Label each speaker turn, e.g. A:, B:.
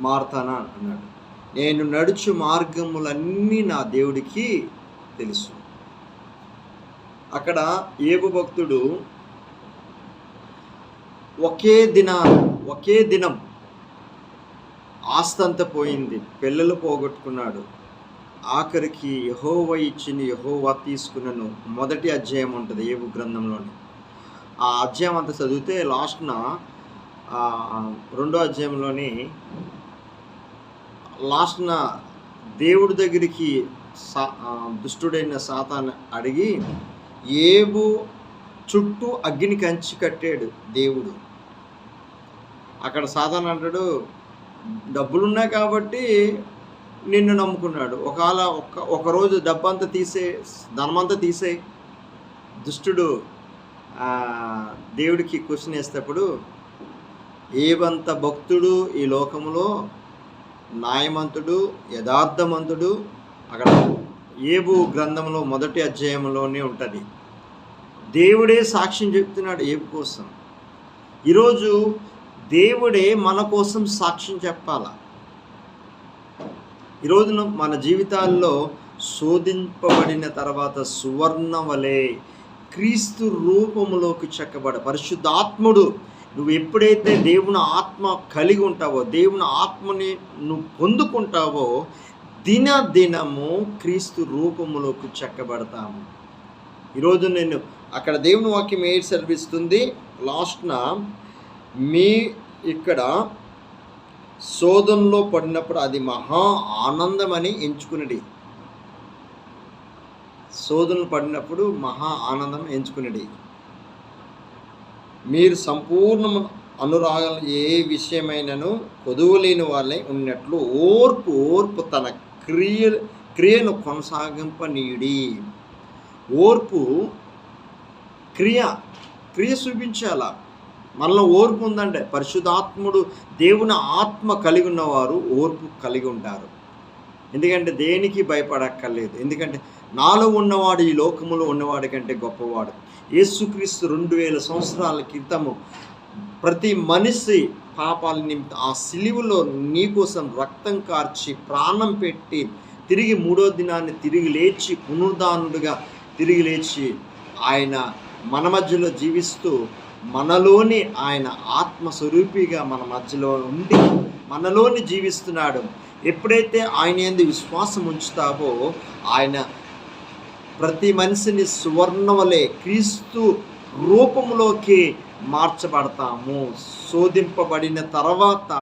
A: మారుతానా అన్నాడు నేను నడుచు మార్గములన్నీ నా దేవుడికి తెలుసు. అక్కడ ఏబు భక్తుడు ఒకే దిన ఒకే దినం ఆస్తంత పోయింది. పిల్లలు పోగొట్టుకున్నాడు. ఆఖరికి యహోవ ఇచ్చిన యహోవా తీసుకున్నను మొదటి అధ్యాయం ఉంటుంది ఏబు గ్రంథంలోని. ఆ అధ్యాయం అంతా చదివితే లాస్ట్న రెండో అధ్యాయంలోని లాస్ట్న దేవుడి దగ్గరికి సా దుష్టుడైన సాతాన్ని అడిగి ఏబు చుట్టూ అగ్ని కంచి కట్టాడు దేవుడు. అక్కడ సాతాన్ అంటాడు డబ్బులున్నాయి కాబట్టి నిన్ను నమ్ముకున్నాడు. ఒకవేళ ఒక ఒకరోజు డబ్బంతా తీసే ధనమంతా తీసే దుష్టుడు దేవుడికి క్వశ్చన్ వేసేటప్పుడు ఏవంత భక్తుడు ఈ లోకములో న్యాయమంతుడు యథార్థమంతుడు అక్కడ ఏబు గ్రంథంలో మొదటి అధ్యాయంలోనే ఉంటుంది. దేవుడే సాక్ష్యం చెప్తున్నాడు ఏబు కోసం. ఈరోజు దేవుడే మన కోసం సాక్ష్యం చెప్పాల. ఈరోజు మన జీవితాల్లో శోధింపబడిన తర్వాత సువర్ణ వలె క్రీస్తు రూపంలోకి చెక్కబడ పరిశుద్ధాత్ముడు నువ్వు ఎప్పుడైతే దేవుని ఆత్మ కలిగి ఉంటావో దేవుని ఆత్మని నువ్వు పొందుకుంటావో దిన దినము క్రీస్తు రూపములోకి చెక్కబడతాము. ఈరోజు నేను అక్కడ దేవుని వాక్యం ఏ సెలవిస్తుంది. లాస్ట్న మీ ఇక్కడ శోధనలో పడినప్పుడు అది మహా ఆనందమని ఎంచుకునేది శోధనలు పడినప్పుడు మహా ఆనందం ఎంచుకునేది మీరు సంపూర్ణ అనురాగం ఏ విషయమైనను కొదువులేని వాళ్ళే ఉన్నట్లు ఓర్పు ఓర్పు తన క్రియ క్రియను కొనసాగింపనీయుడి. ఓర్పు క్రియ క్రియ చూపించాల. మనలో ఓర్పు ఉందంటే పరిశుధాత్ముడు దేవుని ఆత్మ కలిగి ఉన్నవారు ఓర్పు కలిగి ఉంటారు. ఎందుకంటే దేనికి భయపడక్కర్లేదు. ఎందుకంటే నాలో ఉన్నవాడు ఈ లోకములో ఉన్నవాడి కంటే గొప్పవాడు. యేసుక్రీస్తు రెండు వేల సంవత్సరాల క్రితము ప్రతి మనిషి పాపాల నిమిత్తం ఆ సిలువలో నీకోసం రక్తం కార్చి ప్రాణం పెట్టి తిరిగి మూడో దినాన్ని తిరిగి లేచి పునరుదానుడుగా తిరిగి లేచి ఆయన మన మధ్యలో జీవిస్తూ మనలోని ఆయన ఆత్మస్వరూపిగా మన మధ్యలో ఉండి మనలోని జీవిస్తున్నాడు. ఎప్పుడైతే ఆయన ఎందు విశ్వాసం ఉంచుతావో ఆయన ప్రతి మనిషిని సువర్ణవలే క్రీస్తు రూపంలోకి మార్చబడతాము. శోధింపబడిన తర్వాత